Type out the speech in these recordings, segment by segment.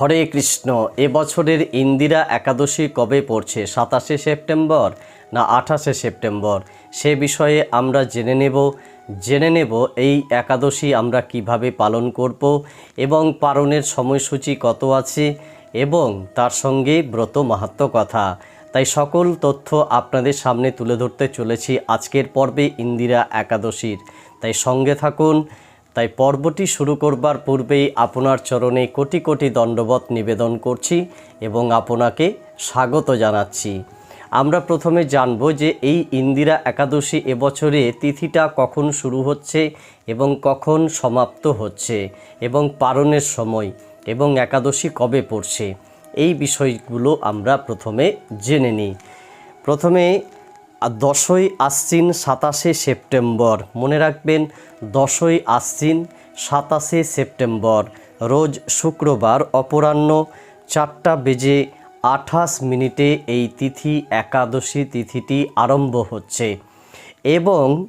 হরে কৃষ্ণ এবছরের ইন্দিরা একাদশী কবে পড়ছে? সাতাশে সেপ্টেম্বর না আঠাশে সেপ্টেম্বর? সে বিষয়ে আমরা জেনে নেব। জেনে নেব এই একাদশী আমরা কীভাবে পালন করব এবং পালনের সময়সূচি কত আছে এবং তার সঙ্গে ব্রত মাহাত্ম কথা। তাই সকল তথ্য আপনাদের সামনে তুলে ধরতে চলেছি আজকের পর্বে ইন্দিরা একাদশীর। তাই সঙ্গে থাকুন তাই পর্বটি শুরু করবার পূর্বেই আপনার চরণে কোটি কোটি দণ্ডবত নিবেদন করছি এবং আপনাকে স্বাগত জানাচ্ছি। আমরা প্রথমে জানব যে এই ইন্দিরা একাদশী এবছরে তিথিটা কখন শুরু হচ্ছে এবং কখন সমাপ্ত হচ্ছে এবং পারণের সময় এবং একাদশী কবে পড়ছে, এই বিষয়গুলো আমরা প্রথমে জেনে নিই। প্রথমে দশই আশ্বিন সাতাশে সেপ্টেম্বর। মনে রাখবেন, দশই আশ্বিন সাতাশে সেপ্টেম্বর, রোজ শুক্রবার অপরাহ্ন চারটা বেজে আঠাশ মিনিটে এই তিথি, একাদশী তিথিটি আরম্ভ হচ্ছে। এবং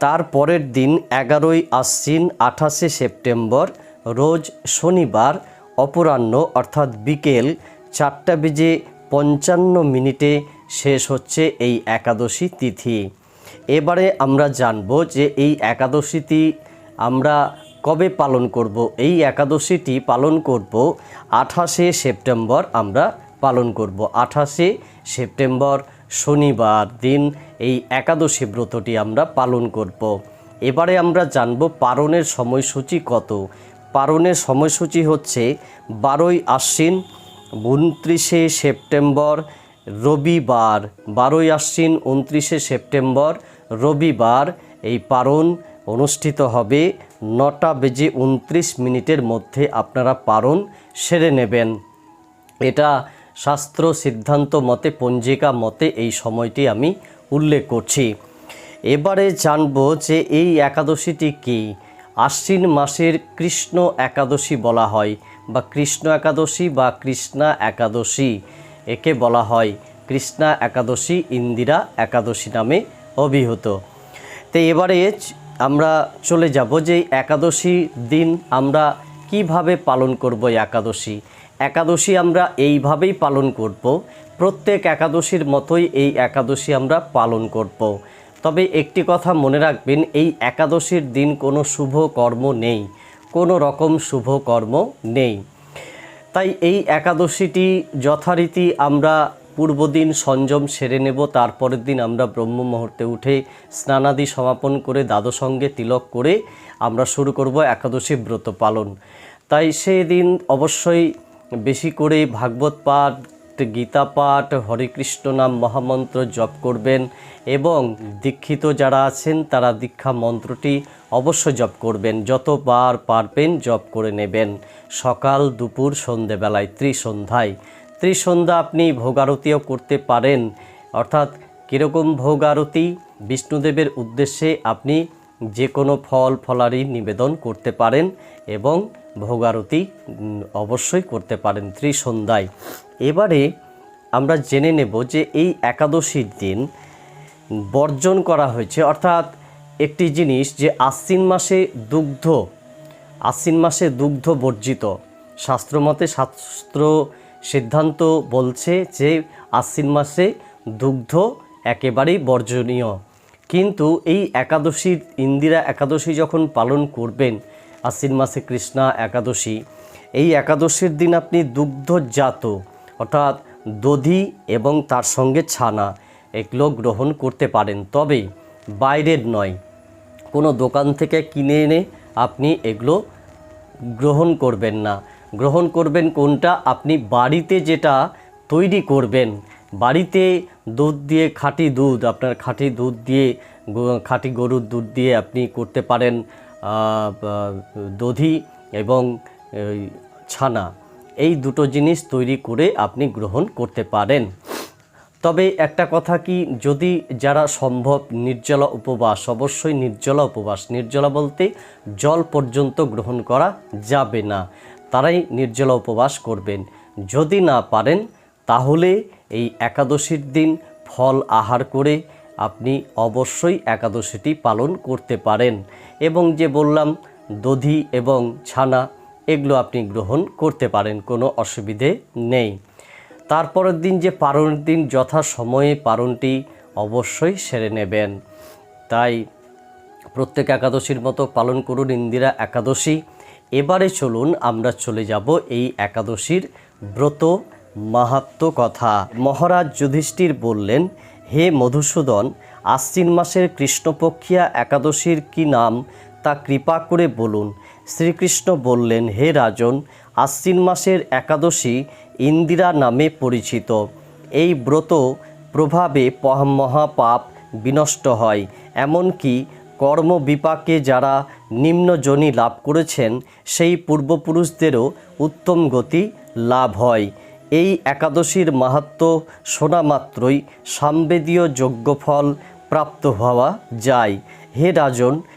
তার পরের দিন এগারোই আশ্বিন আঠাশে সেপ্টেম্বর, রোজ শনিবার অপরাহ্ন, অর্থাৎ বিকেল চারটা বেজে পঞ্চান্ন মিনিটে শেষ হচ্ছে এই একাদশী তিথি। এবারে আমরা জানব যে এই একাদশীটি আমরা কবে পালন করব। এই একাদশীটি পালন করব আঠাশে সেপ্টেম্বর আমরা পালন করব। আঠাশে সেপ্টেম্বর শনিবার দিন এই একাদশী ব্রতটি আমরা পালন করব। এবারে আমরা জানব পালনের সময়সূচি কত। পালনের সময়সূচি হচ্ছে বারোই আশ্বিন, উনত্রিশে সেপ্টেম্বর রবিবার, বারোই আশ্বিন, উনত্রিশে সেপ্টেম্বর, রবিবার এই পারণ অনুষ্ঠিত হবে। নটা বেজে উনত্রিশ মিনিটের মধ্যে আপনারা পারণ সেরে নেবেন। এটা শাস্ত্র সিদ্ধান্ত মতে, পঞ্জিকা মতে এই সময়টি আমি উল্লেখ করছি। এবারে জানব যে এই একাদশীটি কি? আশ্বিন মাসের কৃষ্ণ একাদশী বলা হয় বা কৃষ্ণ একাদশী বা কৃষ্ণা একাদশী। একে বলা হয় কৃষ্ণা একাদশী, ইন্দিরা একাদশী নামে অভিহিত। তো এবারে আমরা চলে যাব যে একাদশী দিন আমরা কীভাবে পালন করব একাদশী। একাদশী আমরা এইভাবেই পালন করব, প্রত্যেক একাদশীর মতোই এই একাদশী আমরা পালন করব। তবে একটি কথা মনে রাখবেন, এই একাদশীর দিন কোনো শুভ কর্ম নেই, কোনো রকম শুভ কর্ম নেই। তাই এই একাদশীটি যথারীতি আমরা পূর্বদিন সংযম সেরে নেব, তারপরের দিন আমরা ব্রহ্ম মুহূর্তে উঠে স্নানাদি সমাপন করে দ্বাদসঙ্গে তিলক করে আমরা শুরু করব একাদশী ব্রত পালন। তাই সেই দিন অবশ্যই বেশি করে ভাগবত পাঠ গীতা পাঠ হরেকৃষ্ণ নাম মহামন্ত্র জপ করবেন এবং দীক্ষিত যারা আছেন, তারা দীক্ষা মন্ত্রটি অবশ্য জপ করবেন। যতবার পারবেন জপ করে নেবেন। সকাল, দুপুর, সন্ধেবেলায়, ত্রিসন্ধ্যায়। ত্রিসন্ধ্যা আপনি ভোগারতিও করতে পারেন। অর্থাৎ কীরকম ভোগ আরতি বিষ্ণুদেবের উদ্দেশ্যে আপনি যে কোনো ফল ফলারি নিবেদন করতে পারেন এবং ভোগারতি অবশ্যই করতে পারেন ত্রিসন্ধ্যায়। এবারে আমরা জেনে নেব যে এই একাদশীর দিন বর্জন করা হয়েছে। অর্থাৎ একটি জিনিস যে আশ্বিন মাসে দুগ্ধ, আশ্বিন মাসে দুগ্ধ বর্জিত। শাস্ত্রমতে শাস্ত্র সিদ্ধান্ত বলছে যে আশ্বিন মাসে দুগ্ধ একেবারেই বর্জনীয়। কিন্তু এই একাদশীর ইন্দিরা একাদশী যখন পালন করবেন, আশ্বিন মাসে কৃষ্ণা একাদশী, এই একাদশীর দিন আপনি দুগ্ধজাত অর্থাৎ দধি এবং তার সঙ্গে ছানা এগুলো গ্রহণ করতে পারেন। তবে বাইরের নয়, কোনো দোকান থেকে কিনে এনে আপনি এগুলো গ্রহণ করবেন না। গ্রহণ করবেন কোনটা? আপনি বাড়িতে যেটা তৈরি করবেন। বাড়িতে দুধ দিয়ে খাঁটি দুধ, আপনার খাঁটি দুধ দিয়ে খাঁটি গরুর দুধ দিয়ে আপনি করতে পারেন দধি এবং ছানা। এই দুটো জিনিস তৈরি করে আপনি গ্রহণ করতে পারেন। তবে একটা কথা কি, যদি যারা সম্ভব নির্জলা উপবাস, অবশ্যই নির্জলা উপবাস, নির্জলা বলতে জল পর্যন্ত গ্রহণ করা যাবে না, তারাই নির্জলা উপবাস করবেন। যদি না পারেন, তাহলে এই একাদশীর দিন ফল আহার করে আপনি অবশ্যই একাদশীটি পালন করতে পারেন। এবং যে বললাম, দধি এবং ছানা এগুলো আপনি গ্রহণ করতে পারেন, কোনো অসুবিধে নেই। তারপরের দিন যে পারণের দিন, যথা সময়ে পারণটি অবশ্যই সেরে নেবেন। তাই প্রত্যেক একাদশীর মতো পালন করুন ইন্দিরা একাদশী। এবারে চলুন আমরা চলে যাব এই একাদশীর ব্রত মাহাত্ম কথা। মহারাজ যুধিষ্ঠির বললেন, হে মধুসূদন, আশ্বিন মাসের কৃষ্ণপক্ষিয়া একাদশীর কি নাম তা কৃপা করে বলুন। শ্রীকৃষ্ণ বললেন, হে রাজন, আশ্বিন মাসের একাদশী ইন্দিরা নামে পরিচিত। এই ব্রত প্রভাবে মহাপাপ বিনষ্ট হয়। এমনকি কর্মবিপাকে যারা নিম্নজনী লাভ করেছেন, সেই পূর্বপুরুষদেরও উত্তম গতি লাভ হয়। এই একাদশীর মাহাত্ম শোনা মাত্রই সামবেদীয় যজ্ঞফল প্রাপ্ত হওয়া যায়। হে রাজন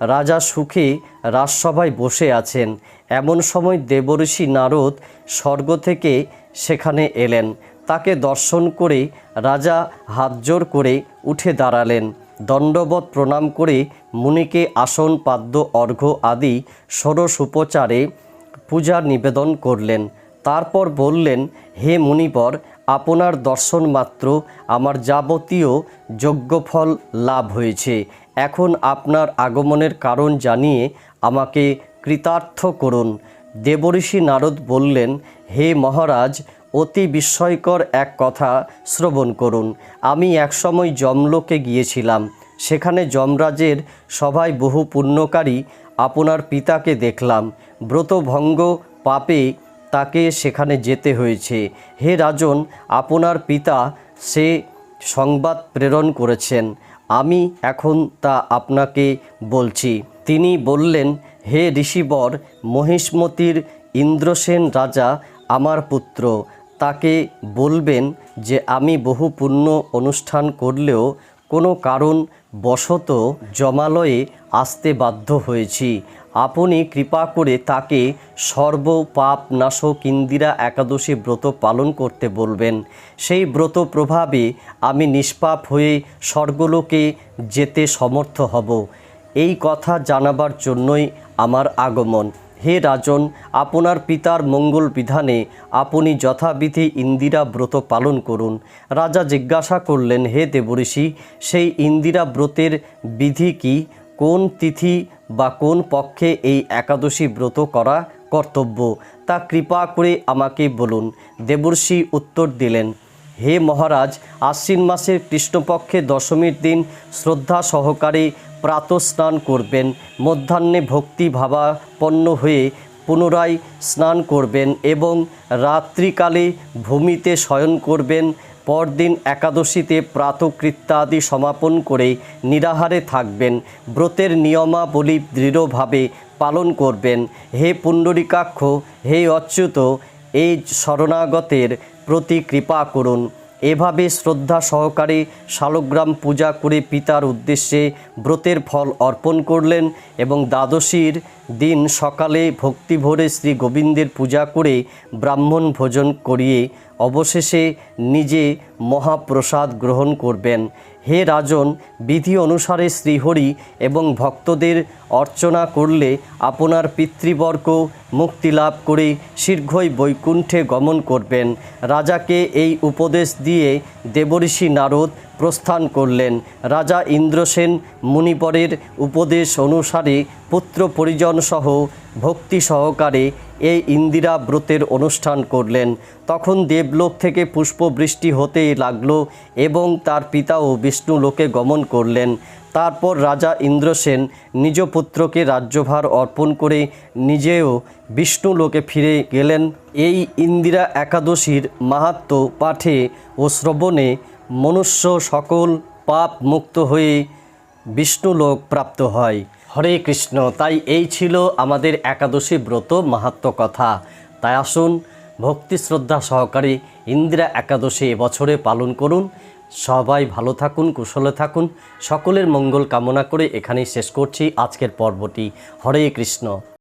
রাজা সুখে রাজসভায় বসে আছেন। এমন সময় দেবঋষি নারদ স্বর্গ থেকে সেখানে এলেন। তাকে দর্শন করে রাজা হাতজোড় করে উঠে দাঁড়ালেন। দণ্ডবত প্রণাম করে মুনিকে আসন, পাদ্য, অর্ঘ্য আদি, ষোড়শ উপচারে পূজা নিবেদন করলেন। তারপর বললেন, হে মুনিবর, আপনার দর্শন মাত্র। আমার যাবতীয় যজ্ঞফল লাভ হয়েছে। এখন আপনার আগমনের কারণ জানিয়ে আমাকে কৃতার্থ করুন। দেবঋষি নারদ বললেন, হে মহারাজ, অতি বিস্ময়কর এক কথা শ্রবণ করুন। আমি একসময় যমলোকে গিয়েছিলাম। সেখানে যমরাজের সভায় বহু পুণ্যকারী আপনার পিতাকে দেখলাম। ব্রতভঙ্গ পাপে তাকে সেখানে যেতে হয়েছে। হে রাজন, আপনার পিতা সে সংবাদ প্রেরণ করেছেন। আমি এখন তা আপনাকে বলছি। তিনি বললেন, হে ঋষিবর, মহিষ্মতির ইন্দ্রসেন রাজা আমার পুত্র। তাকে বলবেন যে, আমি বহু পুণ্য অনুষ্ঠান করলেও কোনো কারণ বশত জমালয়ে আসতে বাধ্য হয়েছি। আপনি কৃপা করে তাকে সর্ব পাপ নাশক ইন্দিরা একাদশী ব্রত পালন করতে বলবেন। সেই ব্রত প্রভাবে আমি নিষ্পাপ হয়ে স্বর্গলোকে যেতে সমর্থ হব। এই কথা জানাবার জন্যই আমার আগমন। হে রাজন, আপনার পিতার মঙ্গল বিধানে আপনি যথাবিধি ইন্দিরা ব্রত পালন করুন। রাজা জিজ্ঞাসা করলেন, হে দেবঋষি, সেই ইন্দিরা ব্রতের বিধি কি? কোন তিথি বা কোন পক্ষে এই একাদশী ব্রত করা কর্তব্য? তা কৃপা করে আমাকে বলুন। দেবর্ষি উত্তর দিলেন, হে মহারাজ, আশ্বিন মাসের কৃষ্ণপক্ষে দশমীর দিন শ্রদ্ধা সহকারে প্রাতঃস্নান করবেন। মধ্যাহ্নে ভক্তি ভাবাপন্ন হয়ে পুনরায় স্নান করবেন এবং রাত্রিকালে ভূমিতে শয়ন করবেন। পরদিন একাদশীতে প্রাতকৃত্যাদি সমাপন করে নিরাহারে থাকবেন। ব্রতের নিয়মাবলী দৃঢ়ভাবে পালন করবেন। হে পুণ্ডরিকাক্ষ, হে অচ্যুত, এই শরণাগতের প্রতি কৃপা করুন। এভাবে শ্রদ্ধা সহকারে শালগ্রাম পূজা করে পিতার উদ্দেশ্যে ব্রতের ফল অর্পণ করলেন এবং দ্বাদশীর দিন সকালে ভক্তিভরে শ্রী গোবিন্দের পূজা করে ব্রাহ্মণ ভোজন করিয়ে অবশেষে নিজে মহাপ্রসাদ গ্রহণ করবেন। হে রাজন, বিধি অনুসারে শ্রীহরি এবং ভক্তদের অর্চনা করলে আপনার পিতৃবর্গ মুক্তি লাভ করে শীঘ্রই বৈকুণ্ঠে গমন করবেন। রাজাকে এই উপদেশ দিয়ে দেবঋষি নারদ প্রস্থান করলেন। রাজা ইন্দ্রসেন মুনিবরের উপদেশ অনুসারে পুত্র পরিজন সহ ভক্তি সহকারে এই ইন্দিরা ব্রতের অনুষ্ঠান করলেন। তখন দেবলোক থেকে পুষ্পবৃষ্টি হতে লাগল এবং তার পিতাও বিষ্ণু লোকে গমন করলেন। তারপর রাজা ইন্দ্রসেন নিজ পুত্রকে রাজ্যভার অর্পণ করে নিজেও বিষ্ণু লোকে ফিরে গেলেন। এই ইন্দিরা একাদশীর মাহাত্ম পাঠে ও শ্রবণে মনুষ্য সকল পাপ মুক্ত হয়ে বিষ্ণুলোক প্রাপ্ত হয়। হরে কৃষ্ণ, তাই এই ছিল আমাদের একাদশী ব্রত মাহাত্ম কথা। তাই আসুন, ভক্তি শ্রদ্ধা সহকারে ইন্দিরা একাদশী এবছরে পালন করুন। সবাই ভালো থাকুন, কুশলে থাকুন। সকলের মঙ্গল কামনা করে এখানেই শেষ করছি আজকের পর্বটি। হরে কৃষ্ণ।